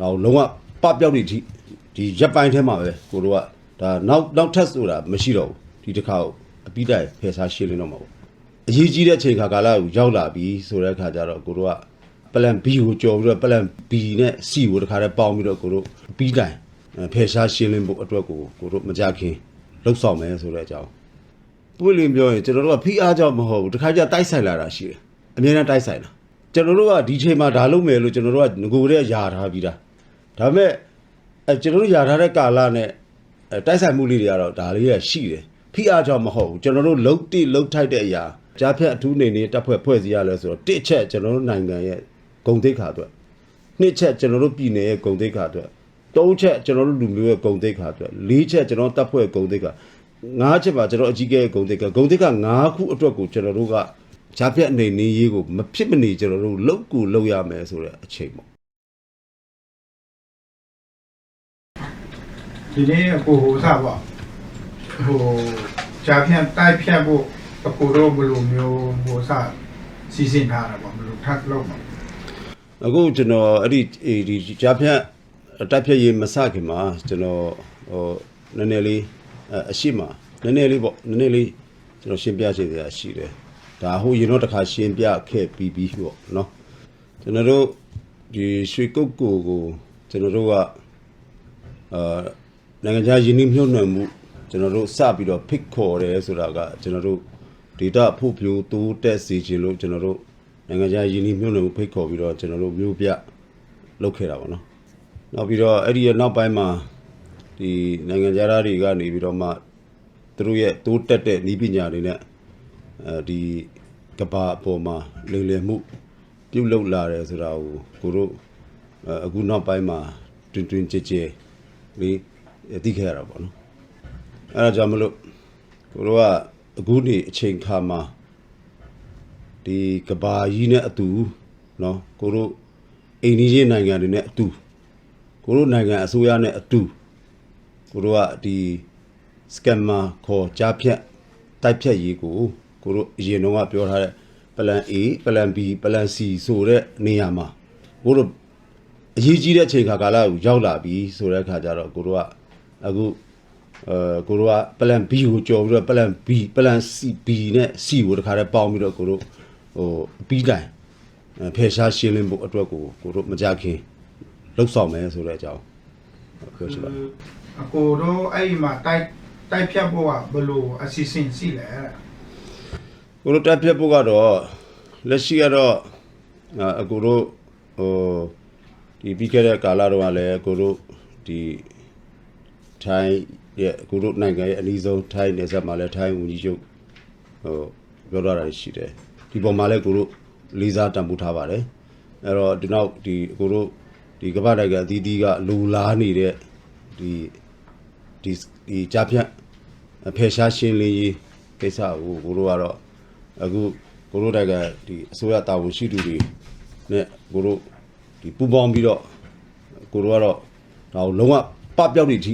ဒါကိုလုံးဝပပျောက်နေထိဒီရက်ပိုင်းထဲမှာပဲကိုတို့ကဒါနောက်နောက်ထပ်ဆိုတာမရှိတော့ဘူးဒီတစ်ခါကိုအပိတိုင်ဖယ်ရှားရှင်းလင်းတော့မှာပေါ့အရေးကြီးတဲ့အချိန်ခါကာလကိုရောက်လာပြီဆိုတဲ့အခါကျတော့ကိုတို့က plan B ကိုကြော်ပြီးတော့ plan B နဲ့ C ကိုတခါတည်းပေါင်းပြီးတော့ကိုတို့အပိတိုင်အဲဖယ်ရှားရှင်းလင်းဖို့အတွက်ကိုကိုတို့မကြခင်လှုပ်ဆောင်မယ်ဆိုတဲ့အကြောင်းပွင့်လင်းပြောရင်ကျွန်တော်တို့ကဖိအားကြောင့်မဟုတ်ဘူးတခါကျတိုက်ဆိုင်လာတာရှိတယ်အများနဲ့တိုက်ဆိုင်လာကျွန်တော်တို့ကဒီချိန်မှာဒါလုပ်မယ်လို့ကျွန်တော်တို့ကငကိုတဲ့ယာထားပြီးသား ဒါပေမဲ့အဲကျွန်တော်တို့ယာထားတဲ့ကာလနဲ့အဲတိုက်ဆိုင်မှုလေးတွေကတော့ဒါလေးရရှိတယ်ဖိအားကြောင့်မဟုတ်ဘူးကျွန်တော်တို့လုံတိလုံထိုက်တဲ့အရာကြားဖြတ်အထူးနေနေတပ်ဖွဲ့ဖွဲ့စည်းရလဲဆိုတော့တစ်ချက်ကျွန်တော်တို့နိုင်ငံရဲ့ဂုံတိတ်ခါအတွက်နှစ်ချက်ကျွန်တော်တို့ပြည်နယ်ရဲ့ဂုံတိတ်ခါအတွက်သုံးချက်ကျွန်တော်တို့လူမျိုးရဲ့ဂုံတိတ်ခါအတွက်လေးချက်ကျွန်တော်တပ်ဖွဲ့ဂုံတိတ်ခါငါးချက်ပါကျွန်တော်အကြီးကဲဂုံတိတ်ခါဂုံတိတ်ခါငါးခုအတွက်ကိုကျွန်တော်တို့ကကြားဖြတ်အနေနေရေးကိုမဖြစ်မနေကျွန်တော်တို့လုံကူလုံရမယ်ဆိုတဲ့အချိန်ပေါ့ ဒီနေ့အကိုဟိုစားပေါ့ဟိုဂျာဖြန့်တိုက်ဖြတ်ဖို့အကိုတို့ဘယ်လိုမျိုးဟိုစားစီစဉ်ထားတာပေါ့ဘယ်လိုထပ်လုပ်မှာအခုကျွန်တော်အဲ့ဒီအေးဒီကြားဖြတ်တက်ဖြတ်ရေးမစခင်မှာကျွန်တော်ဟိုနည်းနည်းလေးအအရှိမနည်းနည်းလေးပေါ့နည်းနည်းလေးကျွန်တော်ရှင်းပြချင်သေးတာရှိတယ်ဒါဟိုရင်တော့တစ်ခါရှင်းပြခဲ့ပြီးပြီးပေါ့နော်ကျွန်တော်တို့ဒီရွှေကုတ်ကိုကိုကျွန်တော်တို့ကအာ နိုင်ငံခြားယင်းနှိမ့်မြှုပ်နှံမှုကျွန်တော်တို့စပြီးတော့ဖိတ်ခေါ်တယ်ဆိုတာကကျွန်တော်တို့ data ဖို့ပြိုးတိုးတက်စေခြင်းလို့ကျွန်တော်တို့နိုင်ငံခြားယင်းနှိမ့်မြှုပ်နှံမှုဖိတ်ခေါ်ပြီးတော့ကျွန်တော်တို့မျိုးပြလုပ်ခဲ့တာပေါ့နော်နောက်ပြီးတော့အဲ့ဒီရဲ့နောက်ပိုင်းမှာဒီနိုင်ငံခြားသားတွေကနေပြီးတော့မှသူတို့ရဲ့တိုးတက်တဲ့ဤပညာတွေနဲ့အဲဒီကဘာအပေါ်မှာလိမ်လည်မှုပြုတ်လောက်လာတယ်ဆိုတာကိုကိုတို့အဲအခုနောက်ပိုင်းမှာတွင်တွင်ကြဲကြဲလေး သိခဲ့ရတာပေါ့နော်အဲ့ဒါကြောင့်မလို့ကိုတို့ကအခုနေအချိန်ခါမှာဒီကဘာကြီးနဲ့အတူနော်ကိုတို့အိန္ဒိယနိုင်ငံတွေနဲ့အတူကိုတို့နိုင်ငံအစိုးရနဲ့အတူကိုတို့ကဒီစကမ်မာခေါ်ကြားဖြတ်တိုက်ဖြတ်ရေးကိုကိုတို့အရင်တော့ကပြောထားတဲ့ plan A plan B plan C ဆိုတဲ့နေရာမှာကိုတို့အရေးကြီးတဲ့အချိန်ခါကာလကိုရောက်လာပြီဆိုတဲ့အခါကျတော့ကိုတို့က အခုအဲကိုတို့က plan B ကိုကြော်ပြီးတော့ plan B plan C B နဲ့ C ကိုတခါတည်းပေါင်းပြီးတော့ကိုတို့ဟိုအပြီးတိုင်အဲဖယ်ရှားရှင်းလင်းဖို့အတွက်ကိုကိုတို့မကြခင်လှုပ်ဆောင်မယ်ဆိုတဲ့အကြောင်းပြောချင်ပါတယ်အကိုတို့အဲ့ဒီမှာတိုက်တိုက်ဖြတ်ဖို့ကဘယ်လိုအစီအစဉ်ရှိလဲတဲ့ကိုတို့တက်ပြတ်ဖို့ကတော့လက်ရှိကတော့အာအကိုတို့ဟိုဒီပြီးခဲ့တဲ့ကာလတော့ကလည်းကိုတို့ဒီ ထိုင်းရဲ့ကိုတို့နိုင်ငံရဲ့အနည်းဆုံးထိုင်းနယ်စပ်မှာလည်းထိုင်းဝန်ကြီးချုပ်ဟိုပြောတော့တာရှိတယ်ဒီပေါ်မှာလည်းကိုတို့လေးစားတန်ဖိုးထားပါတယ်အဲ့တော့ဒီနောက်ဒီကိုတို့ဒီကမ္ဘာနိုင်ငံအသီးသီးကလူလားနေတဲ့ဒီဒီဒီကြားဖြတ်အဖယ်ရှားရှင်းလင်းရေးကိစ္စကိုကိုတို့ကတော့အခုကိုရိုတိုက်ကဒီအစိုးရတာဝန်ရှိသူတွေနဲ့ကိုရိုဒီပူပေါင်းပြီးတော့ကိုရိုကတော့ဒါကိုလုံးဝပပျောက်နေထိ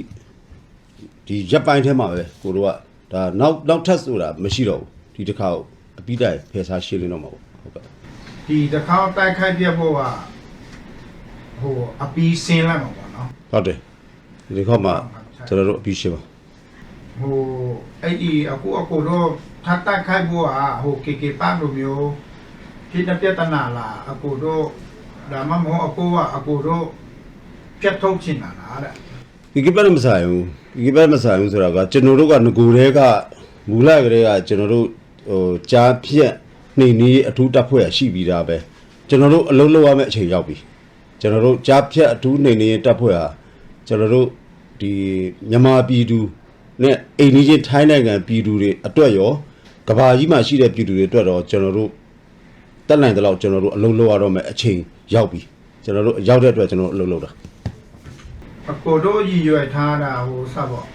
ဒီရက်ပိုင်းထဲမှာပဲကိုရိုကဒါနောက်နောက်ထပ်ဆိုတာမရှိတော့ဘူးဒီတစ်ခါကိုအပိတိုင်ဖယ်ရှားရှင်းလင်းတော့မှာပေါ့ဟုတ်ကဲ့ဒီတစ်ခါတိုက်ခိုက်ပြတ်ဖို့ကဟိုအပီးစင်းလိုက်မှာပေါ့နော်ဟုတ်တယ်ဒီတစ်ခါမှကျွန်တော်တို့အပြီးရှင်းပါဟိုအဲ့ဒီအကူအကူတို့ထပ်တိုက်ခိုက်ဖို့ကဟိုကေကေပတ်လိုမျိုးဖြစ်တဲ့ပြဿနာလားအကူတို့ဒါမှမဟုတ်အကူကအကူတို့ပြတ်ထုတ်ချင်တာလားတဲ့ဒီကိပတ်မဆိုင်ဘူး ဒီကိပတ်မဆိုင်ဘူးဆိုတာကကျွန်တော်တို့ကငကိုတဲကမူလကလေးကကျွန်တော်တို့ဟိုကြားဖြတ်နှိမ်နေအထူးတပ်ဖွဲ့ရရှိပြီးသားပဲကျွန်တော်တို့အလုံးလုံးရမယ့်အချိန်ရောက်ပြီကျွန်တော်တို့ကြားဖြတ်အထူးနှိမ်နေတပ်ဖွဲ့ဟာကျွန်တော်တို့ဒီမြန်မာပြည်သူနဲ့အိန္ဒိယထိုင်းနိုင်ငံပြည်သူတွေအတွက်ရောကဘာကြီးမှာရှိတဲ့ပြည်သူတွေအတွက်တော့ကျွန်တော်တို့တက်နိုင်တဲ့လောက်ကျွန်တော်တို့အလုံးလုံးရတော့မယ့်အချိန်ရောက်ပြီကျွန်တော်တို့ရောက်တဲ့အတွက်ကျွန်တော်တို့အလုံးလုံးတာ အကူတို့ရည်ရွယ်ထားတာဟိုစပေါ့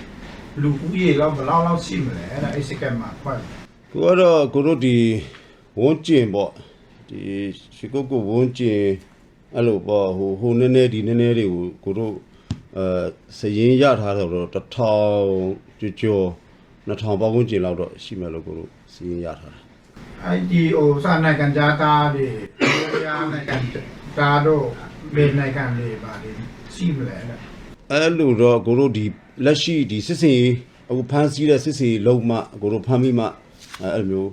လူဦးရေတော့ဘယ်လောက်လောက်ရှိမလဲတဲ့အဲ့စကက်မှာခွက်ကိုကတော့ကိုတို့ဒီဝန်းကျင်ပေါ့ဒီရှိကိုကိုဝန်းကျင်အဲ့လိုပေါ့ဟိုဟိုနည်းနည်းဒီနည်းနည်းတွေကိုကိုတို့အဲစရင်ရထားတော့တစ်ထောင်ကျော်ကျော်နှစ်ထောင်ပတ်ဝန်းကျင်လောက်တော့ရှိမယ်လို့ကိုတို့စရင်ရထားတာအဲ့ဒီဟိုစနိုင်ကန်ကြားသားတွေရနိုင်ငံသားတို့ဘယ်နိုင်ငံလေးပါလဲရှိမလဲတဲ့ အဲ့လိုတော့ကိုတို့ဒီလက်ရှိဒီစစ်စင်ရေးအခုဖမ်းဆီးတဲ့စစ်စင်ရေးလုံးမကိုတို့ဖမ်းပြီးမှအဲ့လိုမျိုး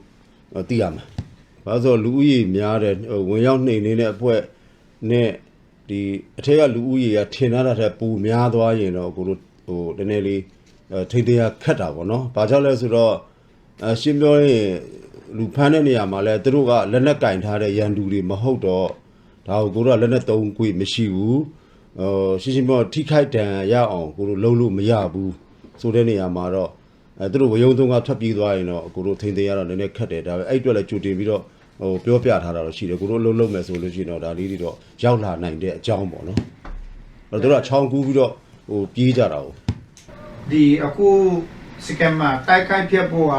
အဲ့သိရမှာဘာလို့ဆိုလူဦးရေများတဲ့ဟိုဝင်ရောက်နှိမ်နေတဲ့အဖွဲ့နဲ့ဒီအထက်ကလူဦးရေကထင်ထားတာထက်ပိုများသွားရင်တော့ကိုတို့ဟိုနည်းနည်းလေးအဲထိတ်တရားခတ်တာပေါ့နော်ဘာကြောင့်လဲဆိုတော့အရှင်းပြောရင်လူဖမ်းတဲ့နေရာမှာလဲသူတို့ကလက်နက်ကင်ထားတဲ့ရန်သူတွေမဟုတ်တော့ဒါကိုကိုတို့ကလက်နက်သုံးခွေမရှိဘူး ဟိုရှင်းရှင်းပြောထိခိုက်တန်ရအောင်ကိုတို့လုံးလို့မရဘူးဆိုတဲ့နေရာမှာတော့အဲသူတို့ဝယုံသုံးကထွက်ပြေးသွားရင်တော့ကိုတို့ထိန်သိမ်းရတော့နည်းနည်းခက်တယ်ဒါပေမဲ့အဲ့အတွက်လည်းကြိုတင်ပြီးတော့ဟိုပြောပြထားတာတော့ရှိတယ်ကိုတို့လုံးလုံးမယ်ဆိုလို့ရှိရင်တော့ဒါလေးတွေတော့ရောက်လာနိုင်တဲ့အကြောင်းပေါ့နော်အဲ့တော့သူတို့ကချောင်းကူးပြီးတော့ဟိုပြေးကြတာ哦ဒီအခုစကမ်မှာတိုက်ခိုက်ဖြစ်ဖို့က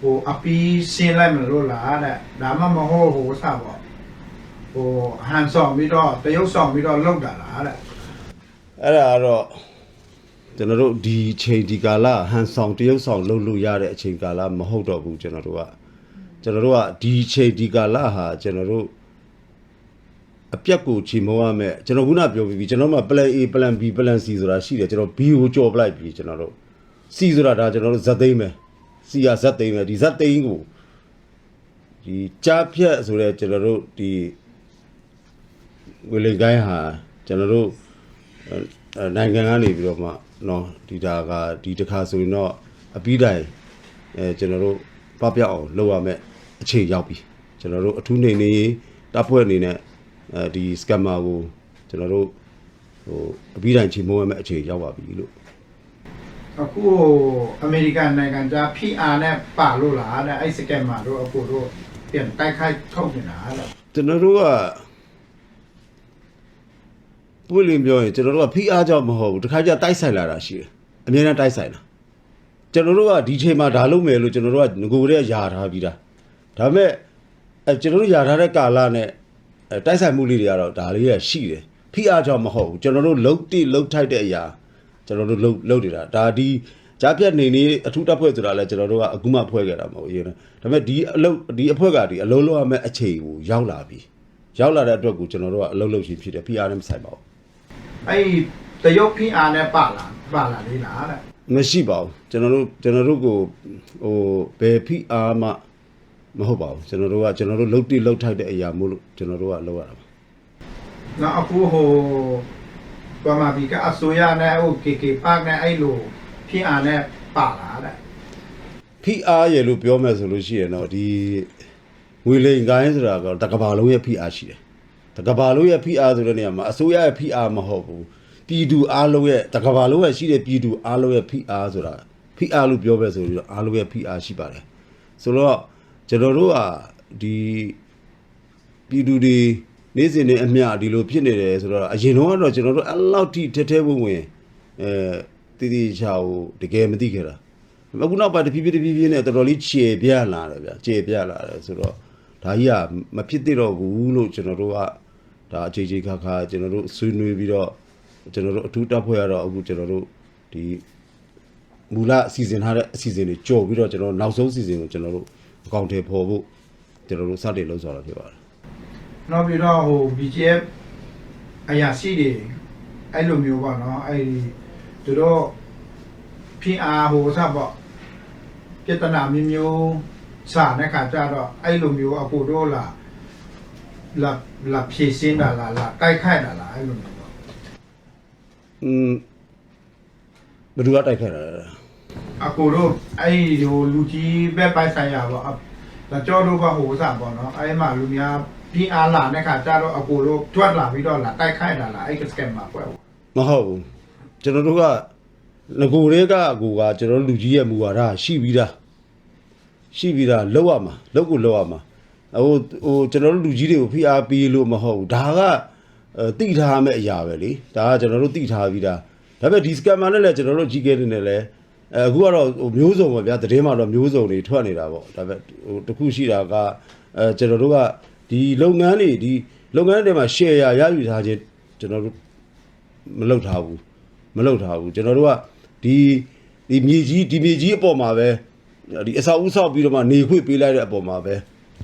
ဟိုအပီးရှင်းလိုက်မလို့လားတဲ့ဒါမှမဟုတ်ဟိုစားပေါ့ ဟိုဟန်ဆောင်ပြီးတော့တရုပ်ဆောင်ပြီးတော့လောက်တာလားတဲ့အဲ့ဒါကတော့ကျွန်တော်တို့ဒီအချိန်ဒီကာလဟန်ဆောင်တရုပ်ဆောင်လုပ်လို့ရတဲ့အချိန်ကာလမဟုတ်တော့ဘူးကျွန်တော်တို့ကကျွန်တော်တို့ကဒီအချိန်ဒီကာလဟာကျွန်တော်တို့အပြက်ကိုချီမောရမယ်ကျွန်တော်ခုနပြောပြီးပြီကျွန်တော်မှ plan A plan B plan C ဆိုတာရှိတယ်ကျွန်တော် B ကိုကြော်ပလိုက်ပြီကျွန်တော်တို့ C ဆိုတာဒါကျွန်တော်တို့ဇက်သိမ်းမယ် C ကဇက်သိမ်းမယ်ဒီဇက်သိမ်းကိုဒီကြားဖြတ်ဆိုတဲ့ကျွန်တော်တို့ဒီ ငွေလိမ်ကိုင်းဟာကျွန်တော်တို့နိုင်ငံကနေပြီးတော့မှနော်ဒီတာကဒီတစ်ခါဆိုရင်တော့အပြီးတိုင်အဲကျွန်တော်တို့ပပျောက်အောင်လုပ်ရမယ်အခြေရောက်ပြီကျွန်တော်တို့အထူးနေနေတပ်ဖွဲ့အနေနဲ့အဲဒီ scammer ကိုကျွန်တော်တို့ဟိုအပြီးတိုင်ချိန်မုံရမယ်အခြေရောက်ပါပြီလို့အခုအမေရိကန်နိုင်ငံသား PR နဲ့ပါလို့လားတဲ့အဲ့ scammer တို့အခုတို့ပြန်တိုက်ခိုက်ထုတ်နေတာတဲ့ကျွန်တော်တို့က ပွင့်လင်းပြောရင်ကျွန်တော်တို့ကဖိအားကြောင့်မဟုတ်ဘူးတခါကျတိုက်ဆိုင်လာတာရှိတယ်အများနဲ့တိုက်ဆိုင်လာကျွန်တော်တို့ကဒီချိန်မှာဒါလုပ်မယ်လို့ကျွန်တော်တို့ကငကိုယ်တည်းကယာထားပြီးသားဒါပေမဲ့အဲကျွန်တော်တို့ယာထားတဲ့ကာလနဲ့အဲတိုက်ဆိုင်မှုလေးတွေကတော့ဒါလေးရရှိတယ်ဖိအားကြောင့်မဟုတ်ဘူးကျွန်တော်တို့လှုပ်တိလှုပ်ထိုက်တဲ့အရာကျွန်တော်တို့လှုပ်လှုပ်နေတာဒါဒီကြားပြတ်နေနေအထူးတပ်ဖွဲ့ဆိုတာလဲကျွန်တော်တို့ကအခုမှဖွဲ့ခဲ့တာမဟုတ်ဘူးအရင်ကဒါပေမဲ့ဒီအလုပ်ဒီအဖွဲ့ကဒီအလုံးလုံးရမယ့်အခြေကိုရောက်လာပြီရောက်လာတဲ့အတွက်ကိုကျွန်တော်တို့ကအလုပ်လုပ်ရှင်ဖြစ်တယ်ဖိအားနဲ့မဆိုင်ပါဘူး အဲ့တရုတ် PR နဲ့ပါလားပါလားလေးလားတဲ့မရှိပါဘူးကျွန်တော်တို့ကျွန်တော်တို့ကိုဟိုဘယ်ဖိအားမှမဟုတ်ပါဘူးကျွန်တော်တို့ကကျွန်တော်တို့လှုပ်တိလှုပ်ထိုက်တဲ့အရာမို့လို့ကျွန်တော်တို့ကလုပ်ရတာပါနော်အခုဟိုဘာမှဒီကအစိုးရနဲ့ဟို KK Park နဲ့အဲ့လို PR နဲ့ပါလားတဲ့ဖိအားရလို့ပြောမယ်ဆိုလို့ရှိရင်တော့ဒီငွေလိန်ကိုင်းဆိုတာကတကဘာလုံးရဲ့ဖိအားရှိတယ် တကဘာလုံးရဲ့ဖိအားဆိုတဲ့နေရာမှာအစိုးရရဲ့ဖိအားမဟုတ်ဘူးပြည်သူအားလုံးရဲ့တကဘာလုံးရဲ့ရှိတဲ့ပြည်သူအားလုံးရဲ့ဖိအားဆိုတာဖိအားလို့ပြောပဲဆိုပြီးတော့အားလုံးရဲ့ဖိအားရှိပါတယ်ဆိုတော့ကျွန်တော်တို့ကဒီပြည်သူတွေနေ့စဉ်နဲ့အမျှဒီလိုဖြစ်နေတယ်ဆိုတော့အရင်တော့ကတော့ကျွန်တော်တို့အဲ့လောက်ထိထဲထဲဝင်ဝင်အဲတည်တည်ချာကိုတကယ်မသိခဲ့တာအခုနောက်ပိုင်းတဖြည်းဖြည်းတဖြည်းဖြည်းနဲ့တော်တော်လေးခြေပြလာတယ်ဗျာခြေပြလာတယ်ဆိုတော့ဒါကြီးကမဖြစ်သေးတော့ဘူးလို့ကျွန်တော်တို့က ဒါအခြေအခြေခါခါကျွန်တော်တို့ဆွေးနွေးပြီးတော့ကျွန်တော်တို့အထူးတပ်ဖွဲ့ရတော့အခုကျွန်တော်တို့ဒီမူလအစီအစဉ်ထားတဲ့အစီအစဉ်တွေကြော်ပြီးတော့ကျွန်တော်နောက်ဆုံးအစီအစဉ်ကိုကျွန်တော်တို့အကောင့်ထဲပေါ်ဖို့ကျွန်တော်တို့စတင်လှုပ်ဆောင်တာဖြစ်ပါတယ်နောက်ပြီးတော့ဟို BGF အရာရှိတွေအဲ့လိုမျိုးပေါ့နော်အဲ့ဒီသူတို့ PR ဟိုစားပေါ့ပြဿနာမျိုးမျိုးစာတဲ့ခါကျတော့အဲ့လိုမျိုးအခုတို့လာ လာလာဖြည့်စင်းတာလားလာတိုက်ခိုက်တာလားအဲ့လိုမျိုးပေါ့อืมဘယ်သူကတိုက်ခဲ့တာလဲအခုတို့အဲ့ဒီဟိုလူကြီးဘက်ပိုက်ဆိုင်ရပေါ့အဒါကြောတို့ကဟိုစားပေါ့နော်အဲ့မှာလူများ PR လာတဲ့ခါကျတော့အခုတို့ထွက်လာပြီးတော့လာတိုက်ခိုက်တာလားအဲ့ကစကမ်မှာပွဲပေါ့မဟုတ်ဘူးကျွန်တော်တို့ကငကိုယ်တွေကကိုကကျွန်တော်တို့လူကြီးရဲ့မူဝါဒရှိပြီးသားရှိပြီးသားလောက်ရမှာလောက်ကိုလောက်ရမှာ ဟိုဟိုကျွန်တော်တို့လူကြီးတွေကိုဖိအားပေးလို့မဟုတ်ဘူးဒါကအဲတိထားမဲ့အရာပဲလေဒါကကျွန်တော်တို့တိထားပြီးသားဒါပေမဲ့ဒီစကမ်မာနဲ့လည်းကျွန်တော်တို့ကြီးခဲ့နေတယ်လေအဲအခုကတော့ဟိုမျိုးစုံပါဗျာသတင်းမှာတော့မျိုးစုံတွေထွက်နေတာပေါ့ဒါပေမဲ့ဟိုတခုရှိတာကအဲကျွန်တော်တို့ကဒီလုပ်ငန်းတွေဒီလုပ်ငန်းတွေမှာ share ရယူထားခြင်းကျွန်တော်တို့မလုပ်ထားဘူးမလုပ်ထားဘူးကျွန်တော်တို့ကဒီဒီမြေကြီးဒီမြေကြီးအပေါ်မှာပဲဒီအဆောက်အဦဆောက်ပြီးတော့မှနေခွေပေးလိုက်တဲ့အပေါ်မှာပဲ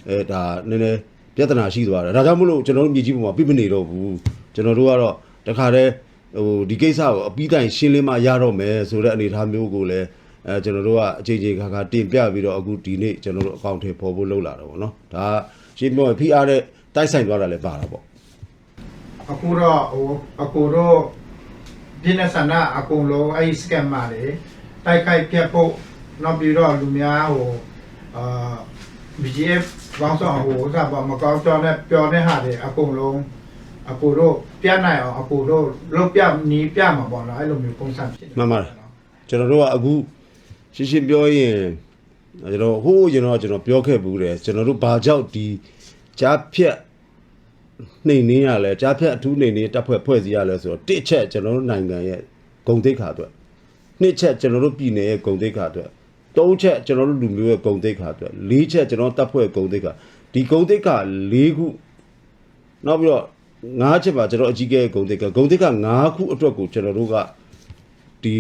အဲဒါနည်းနည်းပြဿနာရှိသွားတယ်ဒါကြောင့်မလို့ကျွန်တော်တို့မြေကြီးပေါ်မှာပြိမနေတော့ဘူးဟကျွန်တော်တို့ကတော့တခါတည်းဟိုဒီကိစ္စကိုအပြီးတိုင်ရှင်းလင်းမှရတော့မယ်ဆိုတဲ့အနေအထားမျိုးကိုလည်းအဲကျွန်တော်တို့ကအချိန်ချင်းခါခါတင်ပြပြီးတော့အခုဒီနေ့ကျွန်တော်တို့အကောင့်ထဲပေါ်ဖို့လုပ်လာတော့ဗောနော်ဒါကရှင်းပြောရင်ဖိအားတဲ့တိုက်ဆိုင်သွားတာလည်းပါတာပေါ့အခုတော့ဟိုအခုတော့ဒီနေ့ဆန္ဒအကုန်လုံးအဲ့ဒီ scam မှာလေတိုက်ခိုက်ပြတ်ဖို့နောက်ပြီးတော့လူများဟိုအာ BGF ဘောင်းဆောင်ဟိုဥစားပါမကောင်းကြောင်းနဲ့ပြောတဲ့ဟာတွေအကုန်လုံးအကူတို့ပြနိုင်အောင်အကူတို့လုတ်ပြနီးပြမှာပေါ့နော်အဲ့လိုမျိုးပုံစံဖြစ်တယ်မှန်ပါတယ်ကျွန်တော်တို့ကအခုရှင်းရှင်းပြောရင်ကျွန်တော်ဟိုးကျွန်တော်ကျွန်တော်ပြောခဲ့ဘူးတယ်ကျွန်တော်တို့ဘာကြောင့်ဒီကြားဖြတ်နှိမ်နှင်းရလဲကြားဖြတ်အထူးနှိမ်နှင်းတပ်ဖွဲ့ဖွဲ့စည်းရလဲဆိုတော့တစ်ချက်ကျွန်တော်တို့နိုင်ငံရဲ့ဂုံတိတ်ခါအတွက်နှစ်ချက်ကျွန်တော်တို့ပြည်နယ်ရဲ့ဂုံတိတ်ခါအတွက် သုံးချက်ကျွန်တော်တို့လူမျိုးရဲ့ဂုံတိတ်ခါအတွက်လေးချက်ကျွန်တော်တပ်ဖွဲ့ဂုံတိတ်ခါဒီဂုံတိတ်ခါ၄ခုနောက်ပြီးတော့၅ချက်ပါကျွန်တော်အကြီးကဲဂုံတိတ်ခါဂုံတိတ်ခါ၅ခုအတွက်ကိုကျွန်တော်တို့ကဒီ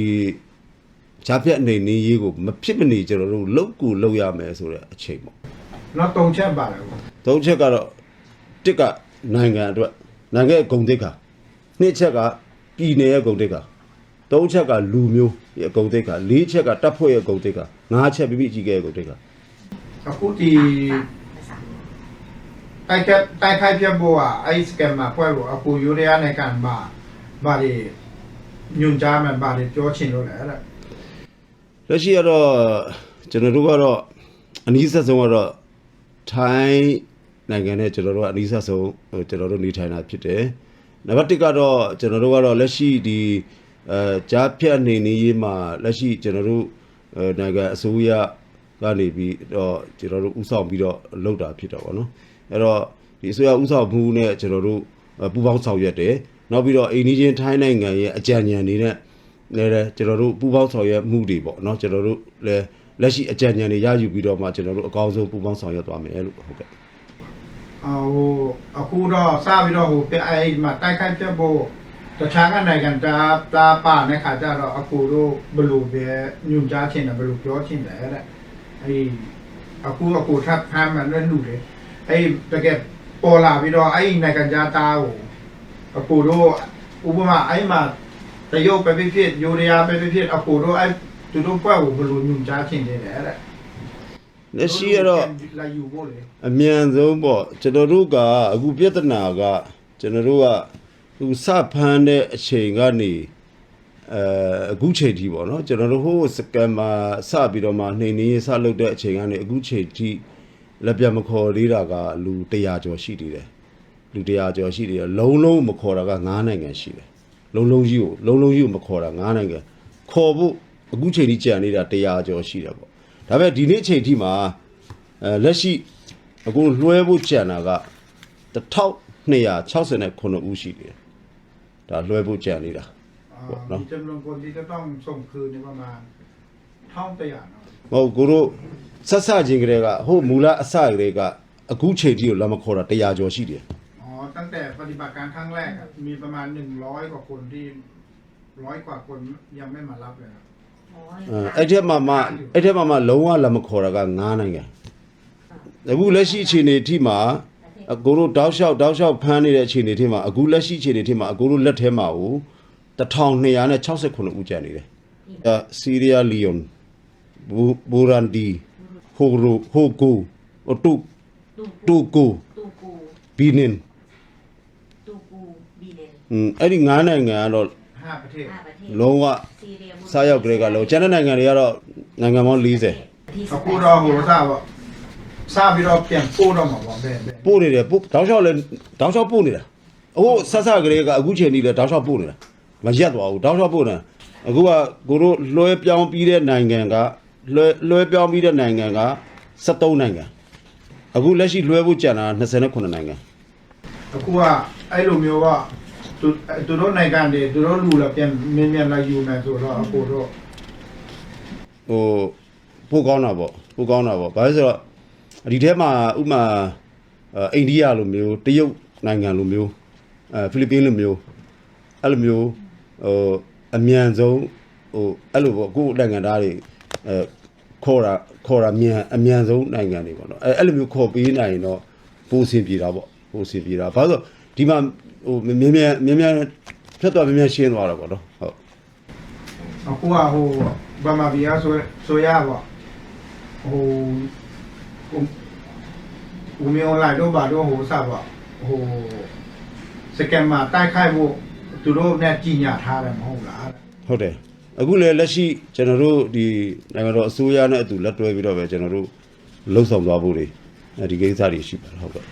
ဂျားပြက်အနေနေရေးကိုမဖြစ်မနေကျွန်တော်တို့လောက်ကူလောက်ရမယ်ဆိုတဲ့အချိန်ပေါ့နောက်တုံချက်ပါတယ်ပေါ့။သုံးချက်ကတော့တစ်ကနိုင်ငံအတွက်နိုင်ငံရဲ့ဂုံတိတ်ခါနှစ်ချက်ကပြည်နယ်ရဲ့ဂုံတိတ်ခါ သုံးချက်ကလူမျိုးရဲ့ဂုံတိတ်ခါလေးချက်ကတပ်ဖွဲ့ရဲ့ဂုံတိတ်ခါငါးချက်ပြပြကြီးကဲရဲ့ဂုံတိတ်ခါအခုဒီတိုက်ခိုက်တိုက်ခိုက်ပြတ်ဖို့อ่ะအဲ့ဒီ scam မှာဖွဲ့ဖို့အခုယူရီးယားနဲ့ကန်မှာဘာတွေညွန်ကြားမှာဘာတွေပြောချင်လို့လဲအဲ့ဒါလက်ရှိကတော့ကျွန်တော်တို့ကတော့အနည်းဆက်ဆုံးကတော့ထိုင်းနိုင်ငံနဲ့ကျွန်တော်တို့ကအနည်းဆက်ဆုံးဟိုကျွန်တော်တို့နေထိုင်တာဖြစ်တယ်။နံပါတ်1ကတော့ကျွန်တော်တို့ကတော့လက်ရှိဒီ အဲကြားဖြတ်အနေနေရေးမှာလက်ရှိကျွန်တော်တို့နိုင်ငံအစိုးရကနေပြီးတော့ကျွန်တော်တို့ဥဆောင်ပြီးတော့လုပ်တာဖြစ်တော့ဗောနော်အဲ့တော့ဒီအစိုးရဥဆောင်မှုနဲ့ကျွန်တော်တို့ပူးပေါင်းဆောင်ရွက်တယ်နောက်ပြီးတော့အိန္ဒိချင်းထိုင်းနိုင်ငံရဲ့အကြံဉာဏ်တွေနဲ့လည်းကျွန်တော်တို့ပူးပေါင်းဆောင်ရွက်မှုတွေပေါ့နော်ကျွန်တော်တို့လည်းလက်ရှိအကြံဉာဏ်တွေရယူပြီးတော့မှကျွန်တော်တို့အကောင်းဆုံးပူးပေါင်းဆောင်ရွက်သွားမယ်လို့ဟုတ်ကဲ့ဟိုအခုတော့စပြီးတော့ဟိုပြအဲမှာတိုက်ခိုက်ပြဖို့ တခြားကနိုင်ငံသားတာပါတဲ့ခါကျတော့အခုတို့ဘယ်လိုပဲညွန်ကြားချင်တယ်ဘယ်လိုပြောချင်တယ်တဲ့အဲ့ဒီအခုအခုထပ်ဖမ်းမှလည်းလူတယ်အဲ့ဒီတကယ်ပေါ်လာပြီးတော့အဲ့ဒီနိုင်ငံသားကိုအခုတို့ဥပမာအဲ့မှာတရုတ်ပဲဖြစ်ဖြစ်ယူရီးယားပဲဖြစ်ဖြစ်အခုတို့အဲ့သူတို့ဘက်ကိုဘယ်လိုညွန်ကြားချင်တယ်တဲ့လက်ရှိကတော့လာယူဖို့လေအမြန်ဆုံးပေါ့ကျွန်တော်တို့ကအခုပြဿနာကကျွန်တော်တို့က သူစဖမ်းတဲ့အချိန်ကနေအဲအခုချိန်ထိပေါ့နော်ကျွန်တော်တို့ဟိုစကမ်မှာစပြီးတော့မှနှိမ်နှင်းစလုပ်တဲ့အချိန်ကနေအခုချိန်ထိလက်ပြမခေါ်သေးတာကလူ100ကျော်ရှိသေးတယ်လူ100ကျော်ရှိသေးတယ်လုံးလုံးမခေါ်တာက9နိုင်ငံရှိတယ်လုံးလုံးကြီးကိုလုံးလုံးကြီးကိုမခေါ်တာ9နိုင်ငံခေါ်ဖို့အခုချိန်ထိကြံနေတာ100ကျော်ရှိတယ်ပေါ့ဒါပေမဲ့ဒီနေ့ချိန်ထိမှာအဲလက်ရှိအခုလွှဲဖို့ကြံတာက1269ဦးရှိတယ် ဒါလွှဲဖို့ကြံနေတာ ပေါ့နော် มีจำนวนคนที่จะต้องส่งคืนในประมาณเท่าตัวอย่างเนาะ မဟုတ်ကိုတို့ဆက်ဆချင်းကလေးကဟိုမူလအစကလေးကအခုချိန်ထိကိုလာမခေါ်တာ100ကျော်ရှိတယ် อ๋อ ตั้งแต่ปฏิบัติการครั้งแรกอะมีประมาณหนึ่งร้อยกว่าคนที่ร้อยกว่าคนยังไม่มารับเลยครับ အဲအဲ့ထက်မှမှအဲ့ထက်မှမှလုံးဝလာမခေါ်တာက9နိုင်ငံအခုလက်ရှိအခြေအနေအထိမှာ အကိုတို့တောက်လျှောက်တောက်လျှောက်ဖမ်းနေတဲ့အခြေအနေထိမှာအခုလက်ရှိအခြေအနေထိမှာအကိုတို့လက်ထဲမှာကို1269ဦးကျန်နေတယ်အဲဆီးရီးယားလီယွန်ဘူရန်ဒီဟိုရိုဟိုကိုအတုတူကိုဘီနင်တူကိုဘီနင်อืมအဲ့ဒီ၅နိုင်ငံကတော့ဟာပထစ်လုံးဝစားရောက်ကြတဲ့ကလုံးကျန်တဲ့နိုင်ငံတွေကတော့နိုင်ငံပေါင်း40အခုတော့ဟိုစားပေါ့ စပြီးတော့ပြန်ပို့တော့မှာပေါ့ဘယ်ဘယ်ပို့နေတယ်ပို့တောင်းလျှောက်လည်းတောင်းလျှောက်ပို့နေတာအခုဆက်ဆက်ကလေးကအခုချိန်ထိလည်းတောင်းလျှောက်ပို့နေတာမရက်သွားဘူးတောင်းလျှောက်ပို့နေတာအခုကကိုတို့လွှဲပြောင်းပြီးတဲ့နိုင်ငံကလွှဲလွှဲပြောင်းပြီးတဲ့နိုင်ငံက73နိုင်ငံအခုလက်ရှိလွှဲဖို့ကြံတာ29နိုင်ငံအခုကအဲ့လိုမျိုးကသူသူတို့နိုင်ငံတွေသူတို့လူလာပြန်မြင်မြန်လာယူမယ်ဆိုတော့အခုတော့ဟိုပို့ကောင်းတာပေါ့ပို့ကောင်းတာပေါ့ဘာလို့ဆိုတော့ ဒီထဲမှာဥမာအဲအိန္ဒိယလိုမျိုးတရုတ်နိုင်ငံလိုမျိုးအဲဖိလစ်ပင်းလိုမျိုးအဲ့လိုမျိုးဟိုအမြန်ဆုံးဟိုအဲ့လိုပေါ့ကိုယ့်နိုင်ငံသားတွေအဲခေါ်တာခေါ်တာမြန်အမြန်ဆုံးနိုင်ငံတွေပေါ့နော်အဲအဲ့လိုမျိုးခေါ်ပေးနိုင်ရင်တော့ပိုအဆင်ပြေတာပေါ့ပိုအဆင်ပြေတာဘာလို့လဲဆိုတော့ဒီမှာဟိုမြင်းမြန်းမြင်းမြန်းဖြတ်သွားမြင်းမြန်းရှင်းသွားတော့ပေါ့နော်ဟုတ်အခုကဟိုဗမာပြည်ကဆိုဆိုရပါဟို ဟိုဦးမျိုးလိုက်တော့ဘာတော့ဟိုစပါဟိုစကင်မှာတိုက်ခိုက်ဖို့သူတို့နဲ့ကြီးညာထားတယ်မဟုတ်လားဟုတ်တယ်အခုလည်းလက်ရှိကျွန်တော်တို့ဒီနိုင်ငံတော်အစိုးရနဲ့အတူလက်တွဲပြီးတော့ပဲကျွန်တော်တို့လှုပ်ဆောင်သွားဖို့တွေအဲဒီကိစ္စတွေရှိပါတယ်ဟုတ်ကဲ့